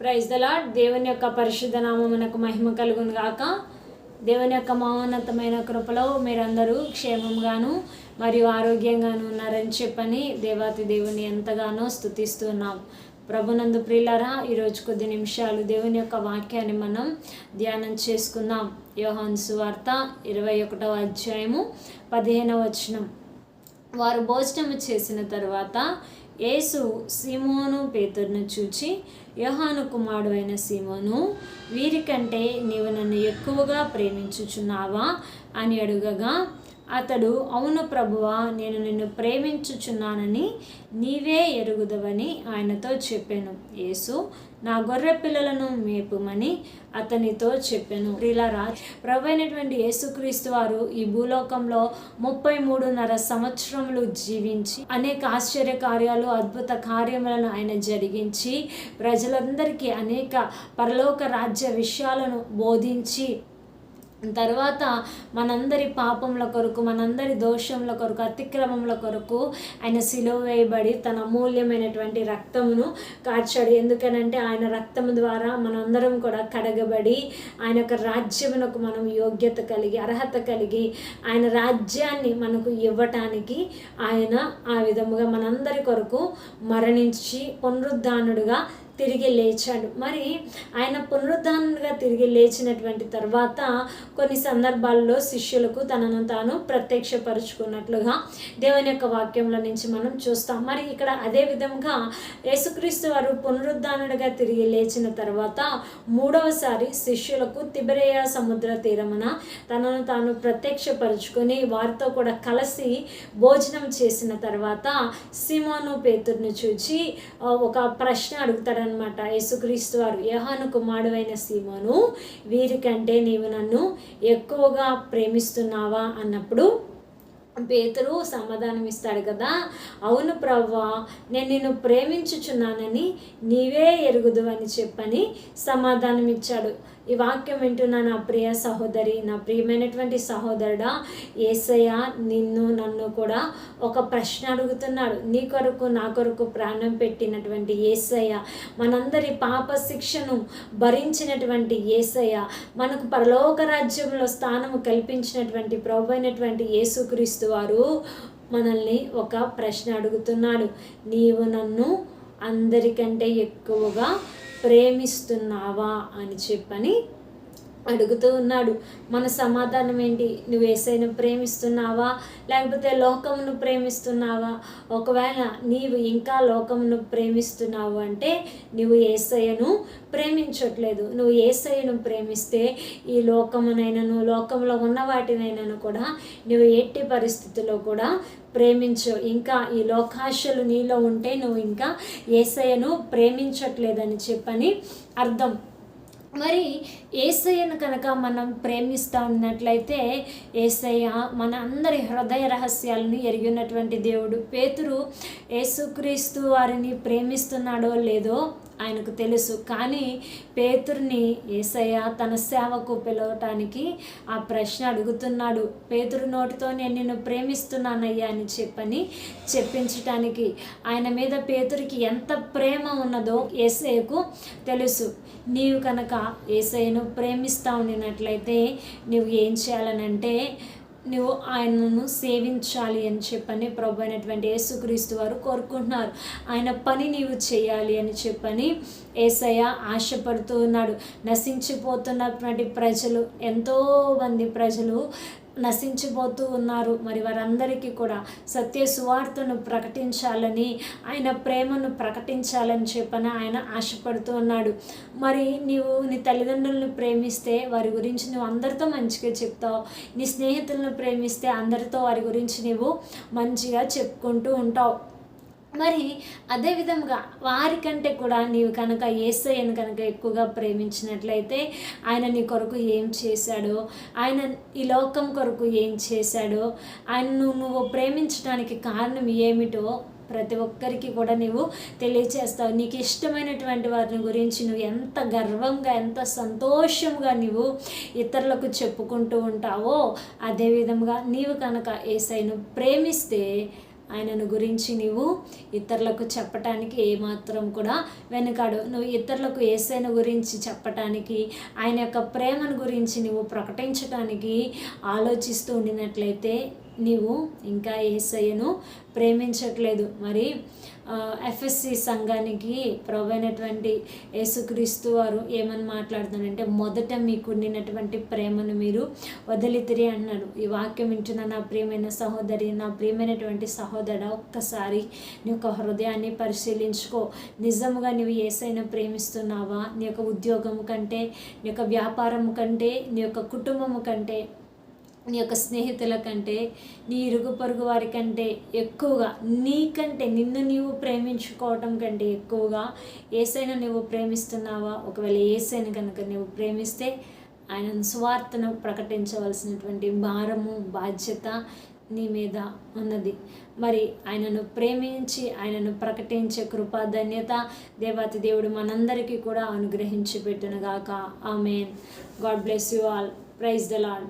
Praise దలా దేవుని యొక్క పరిశుద్ధ నామమునకు మహిమ కలుగును గాక. దేవుని యొక్క మహోన్నతమైన కృపలో మీరందరూ క్షేమంగాను మరియు ఆరోగ్యంగాను ఉన్నారని చెప్పని దేవాతి దేవుని ఎంతగానో స్థుతిస్తున్నాం ప్రభునందు ప్రియులరా ఈరోజు కొద్ది నిమిషాలు దేవుని యొక్క వాక్యాన్ని మనం ధ్యానం చేసుకుందాం. యోహాన్ సువార్త ఇరవై ఒకటవ అధ్యాయము పదిహేనవ వచనం. వారు భోజనము చేసిన తర్వాత యేసు సిమోను పేతుర్ను చూచి యోహాను కుమారుడు అయిన సీమోను వీరికంటే నీవు నన్ను ఎక్కువగా ప్రేమించుచున్నావా అని అడుగగా అతడు అవును ప్రభువా నేను నిన్ను ప్రేమించుచున్నానని నీవే ఎరుగుదవని ఆయనతో చెప్పాను. యేసు నా గొర్రె పిల్లలను మేపుమని అతనితో చెప్పాను. ప్రిలరా ప్రభు అయినటువంటి యేసుక్రీస్తు వారు ఈ భూలోకంలో ముప్పై మూడున్నర సంవత్సరములు జీవించి అనేక ఆశ్చర్య కార్యాలు అద్భుత కార్యములను ఆయన జరిగించి ప్రజ ప్రజలందరికీ అనేక పరలోక రాజ్య విషయాలను బోధించి తర్వాత మనందరి పాపముల కొరకు మనందరి దోషముల కొరకు అతిక్రమముల కొరకు ఆయన సిలువ వేయబడి తన అమూల్యమైనటువంటి రక్తమును కార్చాడు. ఎందుకనంటే ఆయన రక్తము ద్వారా మనందరం కూడా కడగబడి ఆయన యొక్క రాజ్యమునకు మనం యోగ్యత కలిగి అర్హత కలిగి ఆయన రాజ్యాన్ని మనకు ఇవ్వటానికి ఆయన ఆ విధముగా మనందరి కొరకు మరణించి పునరుద్ధానుడుగా తిరిగి లేచాడు. మరి ఆయన పునరుద్ధానంగా తిరిగి లేచినటువంటి తర్వాత కొన్ని సందర్భాల్లో శిష్యులకు తనను తాను ప్రత్యక్షపరుచుకున్నట్లుగా దేవుని యొక్క వాక్యంలో నుంచి మనం చూస్తాం. మరి ఇక్కడ అదే విధంగా యేసుక్రీస్తు వారు పునరుద్ధానుడిగా తిరిగి లేచిన తర్వాత మూడవసారి శిష్యులకు తిబరేయ సముద్ర తీరమున తనను తాను ప్రత్యక్షపరుచుకొని వారితో కూడా కలిసి భోజనం చేసిన తర్వాత సిమోను పేతుర్ని చూచి ఒక ప్రశ్న అన్నమాట. యేసుక్రీస్తు వారు యహాను కుమారుడు అయిన సీమోను వీరికంటే నీవు నన్ను ఎక్కువగా ప్రేమిస్తున్నావా? అన్నప్పుడు పేతురు సమాధానం ఇస్తాడు కదా. అవును ప్రవ్వా నేను నిన్ను ప్రేమించుచున్నానని నీవే ఎరుగుదు అని చెప్పని సమాధానం ఇచ్చాడు ఈ వాక్యం వింటున్న నా ప్రియ సహోదరి నా ప్రియమైనటువంటి సహోదరుడా ఏసయ్య నిన్ను నన్ను కూడా ఒక ప్రశ్న అడుగుతున్నాడు. నీ కొరకు నా కొరకు ప్రాణం పెట్టినటువంటి ఏసయ్య మనందరి పాప శిక్షను భరించినటువంటి ఏసయ్య మనకు పరలోక రాజ్యంలో స్థానము కల్పించినటువంటి ప్రభు అయినటువంటి యేసుక్రీస్తు వారు మనల్ని ఒక ప్రశ్న అడుగుతున్నాడు. నీవు నన్ను అందరికంటే ఎక్కువగా ప్రేమిస్తున్నావా అని చెప్పని అడుగుతూ ఉన్నాడు. మన సమాధానం ఏంటి? నువ్వు ఏసైను ప్రేమిస్తున్నావా? లేకపోతే లోకమును ప్రేమిస్తున్నావా? ఒకవేళ నీవు ఇంకా లోకమును ప్రేమిస్తున్నావు అంటే నువ్వు ఏసయ్యను ప్రేమించట్లేదు. నువ్వు ఏసయ్యను ప్రేమిస్తే ఈ లోకమునైనను లోకంలో ఉన్న వాటినైనాను కూడా నువ్వు ఎట్టి పరిస్థితుల్లో కూడా ప్రేమించు ఇంకా ఈ లోకాశలు నీలో ఉంటే నువ్వు ఇంకా ఏసయ్యను ప్రేమించట్లేదని చెప్పని అర్థం. మరి ఏసయ్యను కనుక మనం ప్రేమిస్తూ ఉన్నట్లయితే ఏసయ్య మన అందరి హృదయ రహస్యాలను ఎరిగినటువంటి దేవుడు. పేతురు యేసుక్రీస్తు వారిని ప్రేమిస్తున్నాడో లేదో ఆయనకు తెలుసు. కానీ పేతుర్ని ఏసయ్య తన సేవకు పిలవటానికి ఆ ప్రశ్న అడుగుతున్నాడు. పేతురు నోటితో నేను నిన్ను ప్రేమిస్తున్నానయ్యా అని చెప్పని చెప్పించటానికి ఆయన మీద పేతురికి ఎంత ప్రేమ ఉన్నదో ఏసయ్యకు తెలుసు. నీవు కనుక ఏసయ్యను ప్రేమిస్తా ఉండినట్లయితే నువ్వు ఏం చేయాలనంటే నువ్వు ఆయనను సేవించాలి అని చెప్పని ప్రభు అయినటువంటి యేసుక్రీస్తు వారు కోరుకుంటున్నారు. ఆయన పని నీవు చేయాలి అని చెప్పని ఏసయ్య ఆశపడుతూ ఉన్నాడు. నశించిపోతున్నటువంటి ప్రజలు ఎంతోమంది ప్రజలు నశించిపోతూ ఉన్నారు. మరి వారందరికీ కూడా సత్య సువార్తను ప్రకటించాలని ఆయన ప్రేమను ప్రకటించాలని చెప్పని ఆయన ఆశపడుతూ ఉన్నాడు. మరి నీవు నీ తల్లిదండ్రులను ప్రేమిస్తే వారి గురించి నువ్వు అందరితో మంచిగా చెప్తావు. నీ స్నేహితులను ప్రేమిస్తే అందరితో వారి గురించి నువ్వు మంచిగా చెప్పుకుంటూ ఉంటావు. మరి అదేవిధంగా వారికంటే కూడా నీవు కనుక ఏసయ్యను కనుక ఎక్కువగా ప్రేమించినట్లయితే ఆయన నీ కొరకు ఏం చేశాడో ఆయన ఈ లోకం కొరకు ఏం చేశాడో ఆయనను నువ్వు ప్రేమించడానికి కారణం ఏమిటో ప్రతి ఒక్కరికి కూడా నువ్వు తెలియచేస్తావు. నీకు ఇష్టమైనటువంటి వారిని గురించి నువ్వు ఎంత గర్వంగా ఎంత సంతోషంగా నువ్వు ఇతరులకు చెప్పుకుంటూ ఉంటావో అదేవిధంగా నీవు కనుక ఏసైను ప్రేమిస్తే ఆయనను గురించి నీవు ఇతరులకు చెప్పటానికి ఏమాత్రం కూడా వెనుకాడు. నువ్వు ఇతరులకు ఏసైన గురించి చెప్పటానికి ఆయన యొక్క ప్రేమను గురించి నువ్వు ప్రకటించడానికి ఆలోచిస్తూ ఉండినట్లయితే నీవు ఇంకా ఏసయ్యను ప్రేమించట్లేదు. మరి ఎఫ్ఎస్సి సంఘానికి ప్రొవైనటువంటి యేసుక్రీస్తు వారు ఏమని మాట్లాడుతున్నారంటే మొదట మీకు ఉండినటువంటి ప్రేమను మీరు వదిలితిరి అన్నాడు ఈ వాక్యం వింటున్న నా ప్రియమైన సహోదరి నా ప్రియమైనటువంటి సహోదర ఒక్కసారి నీ యొక్క హృదయాన్ని పరిశీలించుకో. నిజముగా నువ్వు ఏసైనా ప్రేమిస్తున్నావా? నీ యొక్క ఉద్యోగం కంటే నీ యొక్క వ్యాపారము కంటే నీ యొక్క కుటుంబము కంటే నీ యొక్క స్నేహితుల కంటే నీ ఇరుగు పొరుగు వారి కంటే ఎక్కువగా నీకంటే నిన్ను నీవు ప్రేమించుకోవటం కంటే ఎక్కువగా ఏసైనా నువ్వు ప్రేమిస్తున్నావా? ఒకవేళ ఏసైనా కనుక నువ్వు ప్రేమిస్తే ఆయన స్వార్థను ప్రకటించవలసినటువంటి భారము బాధ్యత నీ మీద ఉన్నది. మరి ఆయనను ప్రేమించి ఆయనను ప్రకటించే కృపా ధన్యత దేవాతి దేవుడు మనందరికీ కూడా అనుగ్రహించి పెట్టునుగాక. Amen. God bless you all. Praise the Lord